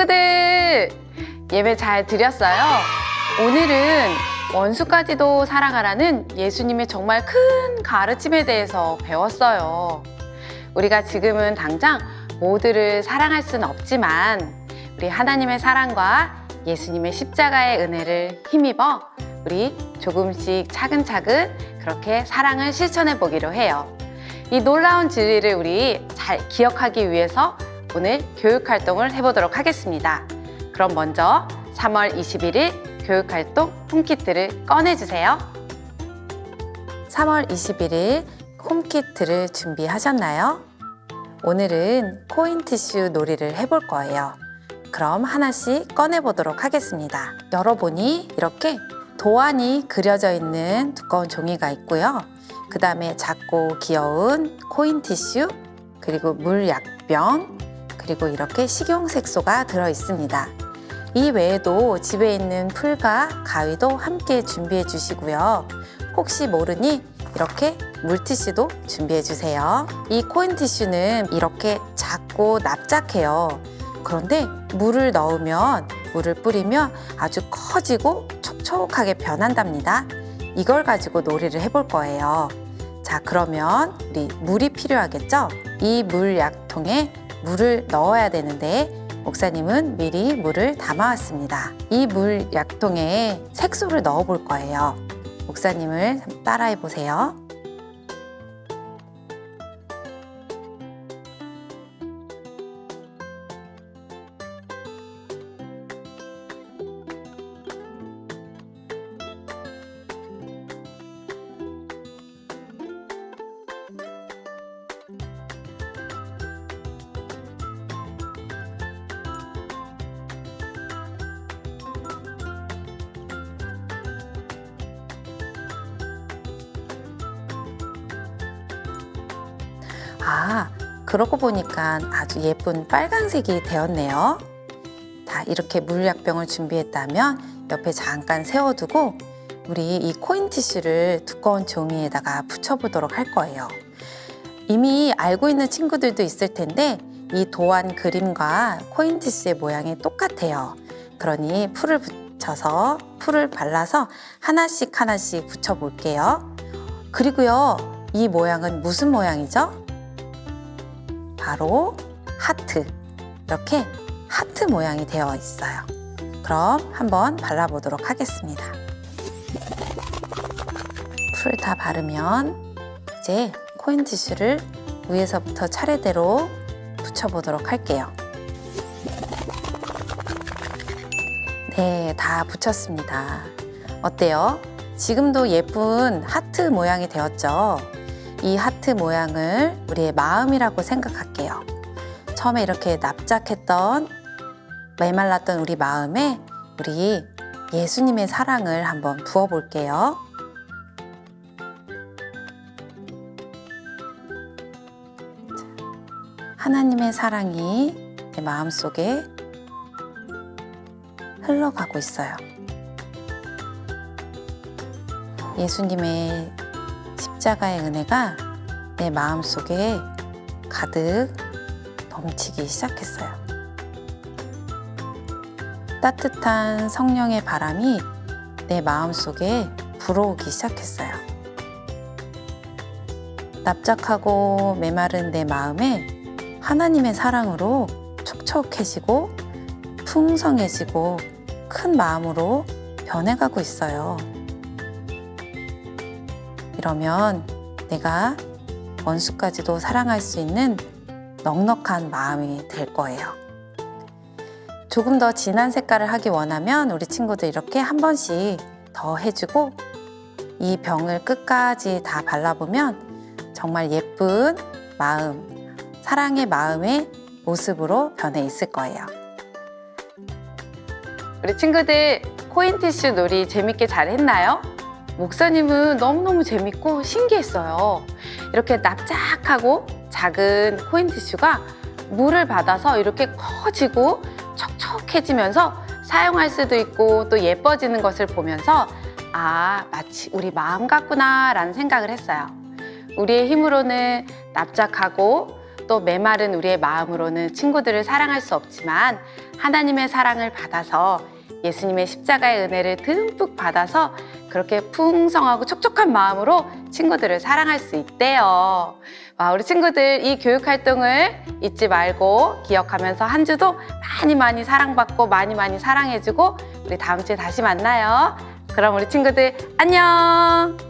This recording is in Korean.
친구들 예배 잘 드렸어요? 오늘은 원수까지도 사랑하라는 예수님의 정말 큰 가르침에 대해서 배웠어요. 우리가 지금은 당장 모두를 사랑할 수는 없지만 우리 하나님의 사랑과 예수님의 십자가의 은혜를 힘입어 우리 조금씩 차근차근 그렇게 사랑을 실천해 보기로 해요. 이 놀라운 진리를 우리 잘 기억하기 위해서 오늘 교육 활동을 해보도록 하겠습니다. 그럼 먼저 3월 21일 교육 활동 홈키트를 꺼내주세요. 3월 21일 홈키트를 준비하셨나요? 오늘은 코인 티슈 놀이를 해볼 거예요. 그럼 하나씩 꺼내보도록 하겠습니다. 열어보니 이렇게 도안이 그려져 있는 두꺼운 종이가 있고요. 그 다음에 작고 귀여운 코인 티슈, 그리고 물 약병, 그리고 이렇게 식용색소가 들어 있습니다. 이 외에도 집에 있는 풀과 가위도 함께 준비해 주시고요. 혹시 모르니 이렇게 물티슈도 준비해 주세요. 이 코인 티슈는 이렇게 작고 납작해요. 그런데 물을 넣으면 물을 뿌리면 아주 커지고 촉촉하게 변한답니다. 이걸 가지고 놀이를 해볼 거예요. 자, 그러면 우리 물이 필요하겠죠? 이 물 약통에 물을 넣어야 되는데 목사님은 미리 물을 담아왔습니다. 이 물 약통에 색소를 넣어 볼 거예요. 목사님을 따라해 보세요. 아, 그러고 보니까 아주 예쁜 빨간색이 되었네요. 자, 이렇게 물약병을 준비했다면 옆에 잠깐 세워두고 우리 이 코인 티슈를 두꺼운 종이에다가 붙여보도록 할 거예요. 이미 알고 있는 친구들도 있을 텐데 이 도안 그림과 코인 티슈의 모양이 똑같아요. 그러니 풀을 붙여서 풀을 발라서 하나씩 하나씩 붙여볼게요. 그리고요, 이 모양은 무슨 모양이죠? 바로 하트. 이렇게 하트 모양이 되어 있어요. 그럼 한번 발라보도록 하겠습니다. 풀 다 바르면 이제 코인 티슈를 위에서부터 차례대로 붙여보도록 할게요. 네, 다 붙였습니다. 어때요? 지금도 예쁜 하트 모양이 되었죠? 이 하트 모양을 우리의 마음이라고 생각할게요. 처음에 이렇게 납작했던 메말랐던 우리 마음에 우리 예수님의 사랑을 한번 부어볼게요. 하나님의 사랑이 내 마음 속에 흘러가고 있어요. 예수님의 십자가의 은혜가 내 마음 속에 가득 넘치기 시작했어요. 따뜻한 성령의 바람이 내 마음 속에 불어오기 시작했어요. 납작하고 메마른 내 마음에 하나님의 사랑으로 촉촉해지고 풍성해지고 큰 마음으로 변해가고 있어요. 이러면 내가 원수까지도 사랑할 수 있는 넉넉한 마음이 될 거예요. 조금 더 진한 색깔을 하기 원하면 우리 친구들 이렇게 한 번씩 더 해주고 이 병을 끝까지 다 발라보면 정말 예쁜 마음, 사랑의 마음의 모습으로 변해 있을 거예요. 우리 친구들 코인 티슈 놀이 재밌게 잘 했나요? 목사님은 너무너무 재밌고 신기했어요. 이렇게 납작하고 작은 코인 티슈가 물을 받아서 이렇게 커지고 촉촉해지면서 사용할 수도 있고 또 예뻐지는 것을 보면서 아, 마치 우리 마음 같구나 라는 생각을 했어요. 우리의 힘으로는 납작하고 또 메마른 우리의 마음으로는 친구들을 사랑할 수 없지만 하나님의 사랑을 받아서 예수님의 십자가의 은혜를 듬뿍 받아서 그렇게 풍성하고 촉촉한 마음으로 친구들을 사랑할 수 있대요. 와, 우리 친구들 이 교육 활동을 잊지 말고 기억하면서 한 주도 많이 많이 사랑받고 많이 많이 사랑해주고 우리 다음 주에 다시 만나요. 그럼 우리 친구들 안녕!